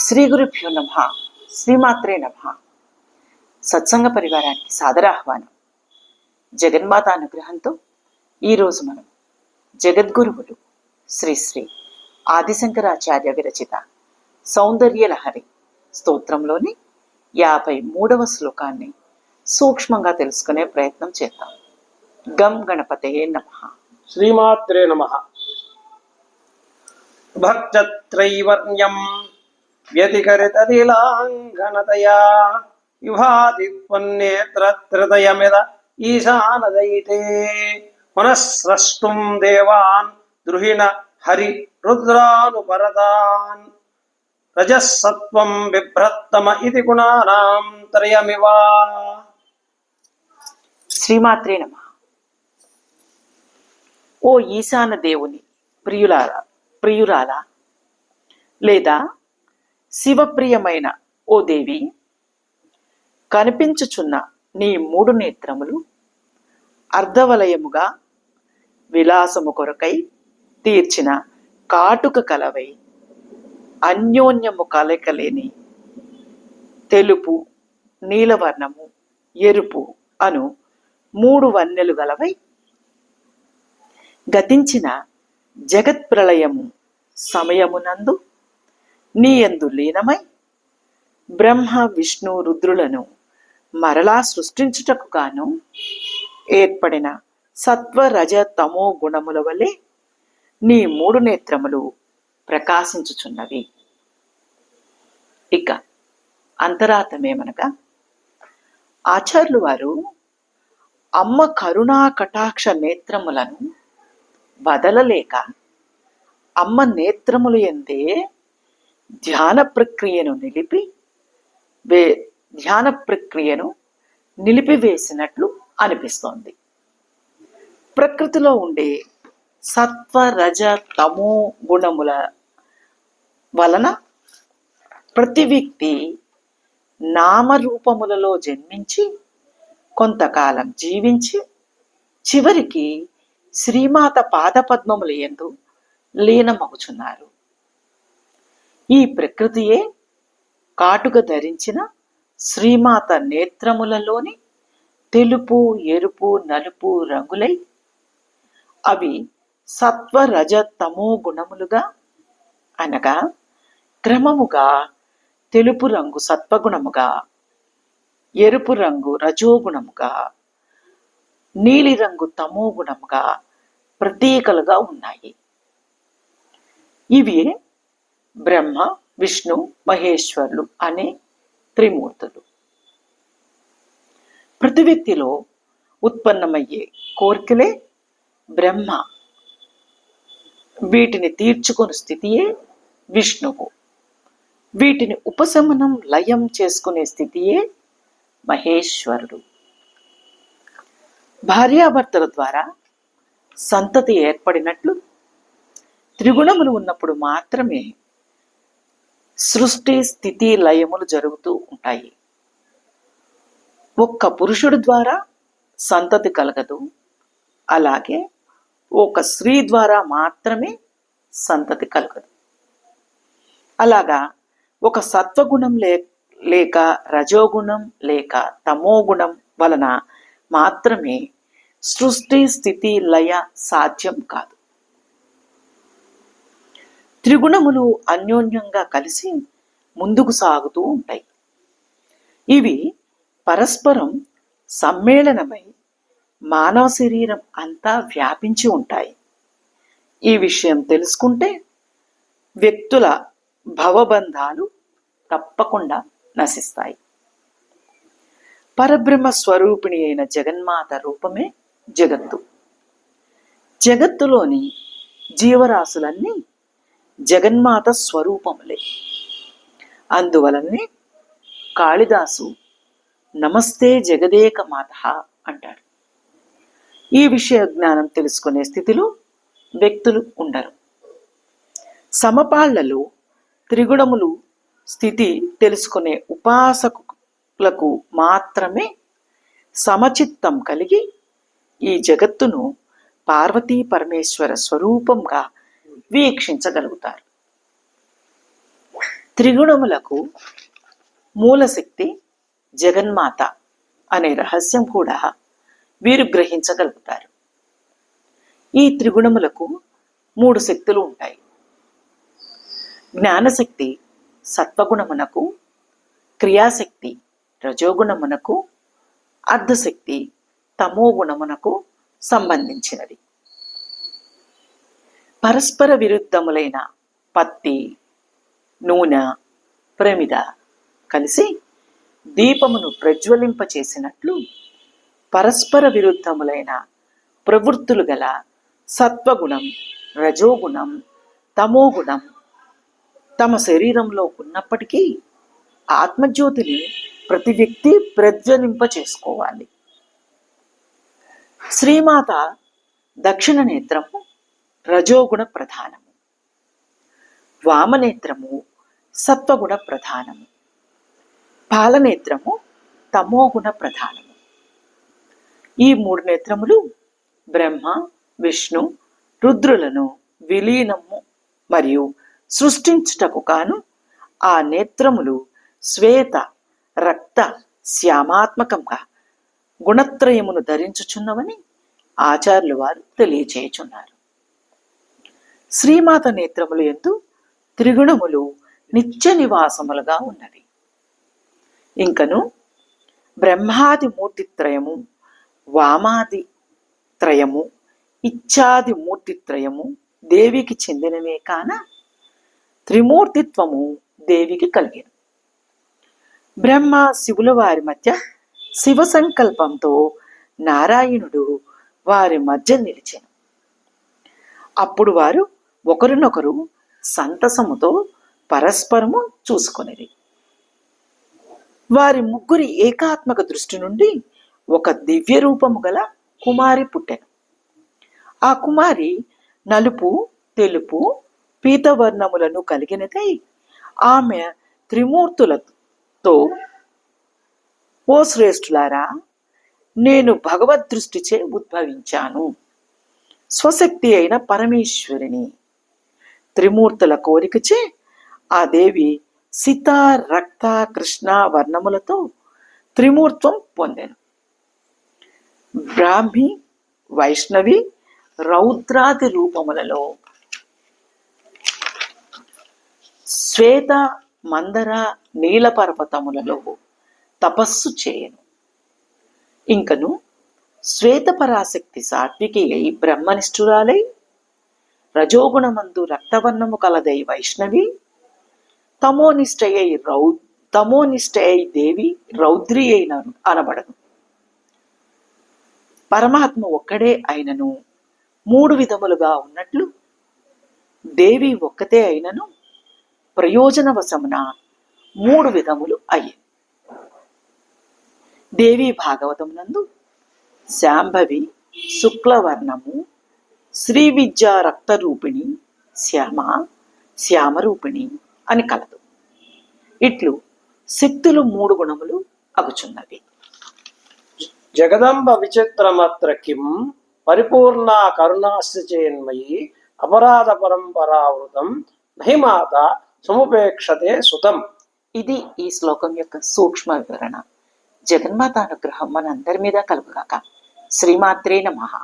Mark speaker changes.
Speaker 1: శ్రీ గురుభ్యో నమ. శ్రీమాత్రే నమ. సత్సంగ పరివారానికి సాదరాహ్వానం జగన్మాత అనుగ్రహంతో ఈరోజు మనం జగద్గురువులు శ్రీ శ్రీ ఆదిశంకరాచార్య విరచిత సౌందర్య లహరి స్తోత్రంలోని యాభై మూడవ శ్లోకాన్ని సూక్ష్మంగా తెలుసుకునే ప్రయత్నం చేద్దాం. గం గణపతే నమ.
Speaker 2: శ్రీమాత్రే నమ. భక్తత్రైవర్ణ్యం వ్యతికరితలీలాంఘనతయా విభాతి త్వన్నేత్రత్రతయమిద ఈశానదయితే పునఃస్రష్టుం దేవాన్ ద్రుహిణ హరి రుద్రానుపరతాన్ రజస్సత్వం బిభ్రత్తమ ఇది గుణానాం త్రయమివా
Speaker 1: శ్రీమాత్రే నమ. ఓ ఈశాన దేవుని ప్రియులారా ప్రియురాలా లేదా శివప్రియమైన ఓ దేవి కనిపించుచున్న నీ మూడు నేత్రములు అర్ధవలయముగా విలాసము కొరకై తీర్చిన కాటుక కలవై అన్యోన్యము కలకలేని తెలుపు నీలవర్ణము ఎరుపు అను మూడు వన్నెలు గలవై గతించిన జగత్ప్రళయము సమయమునందు నీయందు లీనమై బ్రహ్మ విష్ణు రుద్రులను మరలా సృష్టించుటకు గాను ఏర్పడిన సత్వరజ తమో గుణముల వలె నీ మూడు నేత్రములు ప్రకాశించుచున్నవి. ఇక అంతరార్థమేమనగా ఆచార్యులు వారు అమ్మ కరుణా కటాక్ష నేత్రములను వదలలేక అమ్మ నేత్రములు ఎందే ధ్యాన ప్రక్రియను నిలిపి వే ధ్యాన ప్రక్రియను నిలిపివేసినట్లు అనిపిస్తోంది. ప్రకృతిలో ఉండే సత్వ రజ తమో గుణముల వలన ప్రతి వ్యక్తి నామరూపములలో జన్మించి కొంతకాలం జీవించి చివరికి శ్రీమాత పాదపద్మముల ఎందు లీనమగుచున్నారు. ఈ ప్రకృతియే కాటుక ధరించిన శ్రీమాత నేత్రములలోని తెలుపు ఎరుపు నలుపు రంగులై అవి సత్వ రజ తమో గుణములుగా అనగా క్రమముగా తెలుపు రంగు సత్వగుణముగా ఎరుపు రంగు రజోగుణముగా నీలిరంగు తమోగుణముగా ప్రత్యేకలుగా ప్రతీకలుగా ఉన్నాయి. ఇవి బ్రహ్మ విష్ణు మహేశ్వరులు అనే త్రిమూర్తులు. ప్రతి వ్యక్తిలో ఉత్పన్నమయ్యే కోరికలే బ్రహ్మ. వీటిని తీర్చుకుని స్థితియే విష్ణువు. వీటిని ఉపశమనం లయం చేసుకునే స్థితియే మహేశ్వరుడు. భార్యాభర్తల ద్వారా సంతతి ఏర్పడినట్లు త్రిగుణములు ఉన్నప్పుడు మాత్రమే సృష్టి స్థితి లయములు జరుగుతూ ఉంటాయి. ఒక్క పురుషుడు ద్వారా సంతతి కలగదు. అలాగే ఒక స్త్రీ ద్వారా మాత్రమే సంతతి కలగదు. అలాగా ఒక సత్వగుణం లే లేక రజోగుణం లేక తమోగుణం వలన మాత్రమే సృష్టి స్థితి లయ సాధ్యం కాదు. త్రిగుణములు అన్యోన్యంగా కలిసి ముందుకు సాగుతూ ఉంటాయి. ఇవి పరస్పరం సమ్మేళనమై మానవ శరీరం అంతా వ్యాపించి ఉంటాయి. ఈ విషయం తెలుసుకుంటే వ్యక్తుల భవబంధాలు తప్పకుండా నశిస్తాయి. పరబ్రహ్మ స్వరూపిణి అయిన జగన్మాత రూపమే జగత్తు. జగత్తులోని జీవరాశులన్నీ జగన్మాత స్వరూపములే. అందువలనే కాళిదాసు నమస్తే జగదేక మాత అంటాడు. ఈ విషయ జ్ఞానం తెలుసుకునే స్థితిలో వ్యక్తులు ఉండరు. సమపాళ్ళలో త్రిగుణములు స్థితి తెలుసుకునే ఉపాసకులకు మాత్రమే సమచిత్తం కలిగి ఈ జగత్తును పార్వతీ పరమేశ్వర స్వరూపంగా వీక్షించగలుగుతారు. త్రిగుణములకు మూలశక్తి జగన్మాత అనే రహస్యం కూడా వీరు గ్రహించగలుగుతారు. ఈ త్రిగుణములకు మూడు శక్తులు ఉంటాయి. జ్ఞానశక్తి సత్వగుణమునకు క్రియాశక్తి రజోగుణమునకు అర్ధశక్తి తమోగుణమునకు సంబంధించినది. పరస్పర విరుద్ధములైన పత్తి నూనె ప్రమిద కలిసి దీపమును ప్రజ్వలింపచేసినట్లు పరస్పర విరుద్ధములైన ప్రవృత్తులు గల సత్వగుణం రజోగుణం తమోగుణం తమ శరీరంలో ఉన్నప్పటికీ ఆత్మజ్యోతిని ప్రతి వ్యక్తి ప్రజ్వలింప చేసుకోవాలి శ్రీమాత దక్షిణ నేత్రము రజోగుణ ప్రధానము. వామనేత్రము సత్వగుణ ప్రధానము. పాలనేత్రము తమోగుణ ప్రధానము. ఈ మూడు నేత్రములు బ్రహ్మ విష్ణు రుద్రులను విలీనము మరియు సృష్టించుటకు కాను ఆ నేత్రములు శ్వేత రక్త శ్యామాత్మకంగా గుణత్రయమును ధరించుచున్నవని ఆచార్యులు వారు తెలియచేయుచున్నారు. శ్రీమాత నేత్రములు ఎందు త్రిగుణములు నిత్య నివాసములుగా ఉన్నవి. ఇంకను బ్రహ్మాది మూర్తిత్రయము వామాది త్రయము ఇచ్చాది మూర్తిత్రయము దేవికి చెందినవే కాన త్రిమూర్తిత్వము దేవికి కలిగిన. బ్రహ్మ శివుల వారి మధ్య శివ సంకల్పంతో నారాయణుడు వారి మధ్య నిలిచాను. అప్పుడు వారు ఒకరినొకరు సంతసముతో పరస్పరము చూసుకొనిరి. వారి ముగ్గురి ఏకాత్మక దృష్టి నుండి ఒక దివ్య రూపము గల కుమారి పుట్టెను. ఆ కుమారి నలుపు తెలుపు పీతవర్ణములను కలిగినదై ఆమె త్రిమూర్తులతో ఓ శ్రేష్ఠులారా నేను భగవద్ దృష్టిచే ఉద్భవించాను. స్వశక్తి అయిన పరమేశ్వరిని త్రిమూర్తుల కోరికచే ఆ దేవి సీత రక్త కృష్ణ వర్ణములతో త్రిమూర్తం పొందెను. బ్రాహ్మి వైష్ణవి రౌద్రాది రూపములలో శ్వేత మందర నీల పర్వతములలో తపస్సు చేయను. ఇంకను శ్వేతపరాశక్తి సాత్వికి అయి బ్రహ్మనిష్ఠురాలై రజోగుణమందు రక్తవర్ణము కలదై వైష్ణవి తమోనిష్టయై రౌ తమోనిష్టయై దేవి రౌద్రి అయిన అనబడను. పరమాత్మ ఒక్కడే అయినను మూడు విధములుగా ఉన్నట్లు దేవి ఒక్కతే అయినను ప్రయోజనవశమున మూడు విధములు అయ్యి. దేవి భాగవతమునందు శాంభవి శుక్లవర్ణము శ్రీ విద్యా రక్తరూపిణి శ్యామ శ్యామరూపిణి అని కలదు. ఇట్లు శక్తులు మూడు గుణములు అగుచున్నవి.
Speaker 2: జగదంబ విచిత్రమత్ర కిం పరిపూర్ణ కరుణాశ్చయన్మయి అపరాధ పరంపరావృతం నహిమాత సముపేక్షతే సుతం.
Speaker 1: ఇది ఈ శ్లోకం యొక్క సూక్ష్మ వివరణ. జగన్మాత అనుగ్రహం మనందరి మీద కలుగుగాక. శ్రీమాత్రే నమః.